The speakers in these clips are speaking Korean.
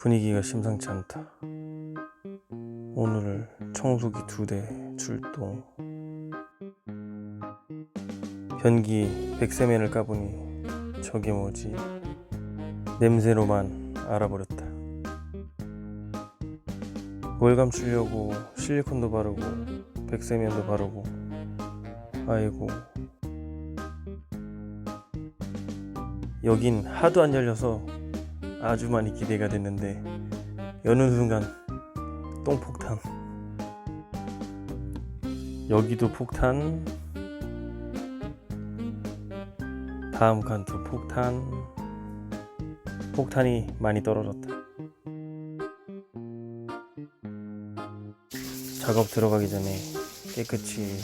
분위기가 심상치 않다. 오늘 청소기 두 대 출동. 변기 백세면을 까보니 저게 뭐지? 냄새로만 알아버렸다. 뭘 감추려고 실리콘도 바르고 백세면도 바르고 아이고 여긴 하도 안 열려서 아주 많이 기대가 됐는데 여는 순간 똥폭탄. 여기도 폭탄. 다음 칸도 폭탄. 폭탄이 많이 떨어졌다. 작업 들어가기 전에 깨끗이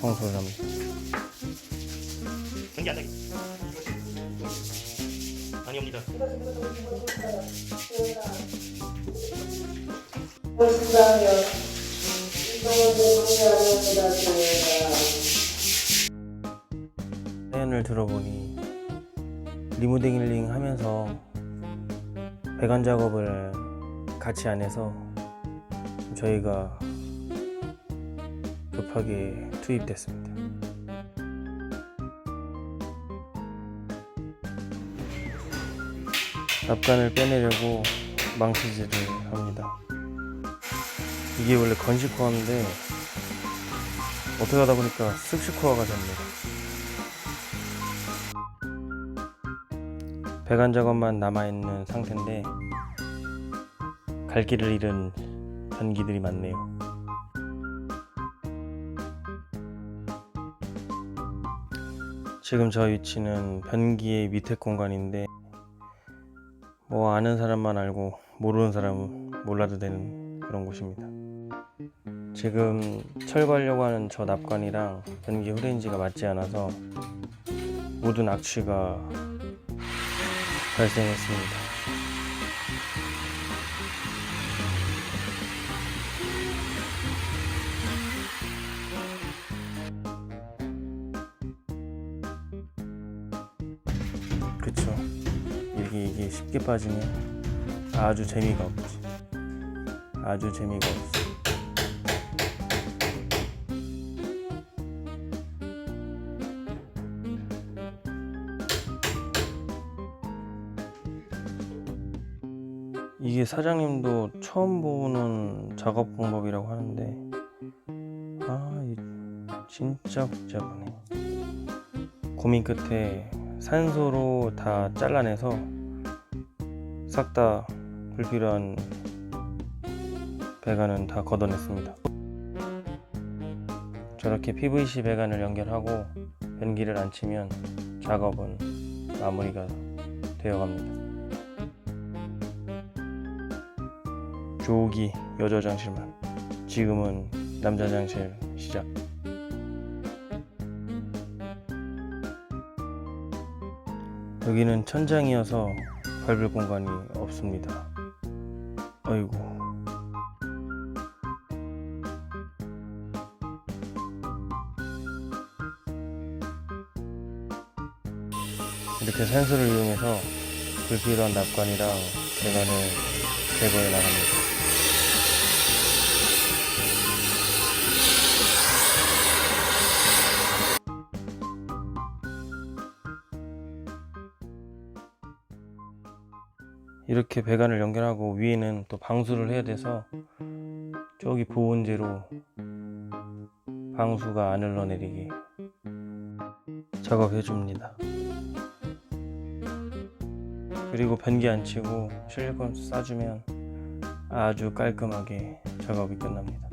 청소를 합니다 아니옵니다. 사연을 들어보니 리모델링 하면서 배관 작업을 같이 안 해서 저희가 급하게 투입됐습니다. 납관을 빼내려고 망치질을 합니다. 이게 원래 건식 코어인데 어떻게 하다 보니까 습식 코어가 됩니다. 배관 작업만 남아있는 상태인데 갈 길을 잃은 변기들이 많네요. 지금 저 위치는 변기의 밑에 공간인데 뭐 아는 사람만 알고 모르는 사람은 몰라도 되는 그런 곳입니다. 지금 철거하려고 하는 저 납관이랑 변기 후레인지가 맞지 않아서 모든 악취가 발생했습니다. 그쵸. 이게, 이게 쉽게 빠지면 아주 재미가 없지. 아주 재미가 없어. 이게 사장님도 처음 보는 작업 방법이라고 하는데 아 이- 진짜 복잡하네 고민 끝에 산소로 다 잘라내서 싹 다 불필요한 배관은 다 걷어냈습니다. 저렇게 PVC 배관을 연결하고 변기를 안 치면 작업은 마무리가 되어 갑니다. 조기 여자 화장실만. 지금은 남자 화장실 시작. 여기는 천장이어서 밟을 공간이 없습니다. 아이고 이렇게 산소를 이용해서 불필요한 납관이랑 배관을 제거해 나갑니다 이렇게 배관을 연결하고 위에는 또 방수를 해야 돼서 저기 보온재로 방수가 안 흘러내리게 작업해 줍니다. 그리고 변기 안 치고 실리콘 싸주면 아주 깔끔하게 작업이 끝납니다.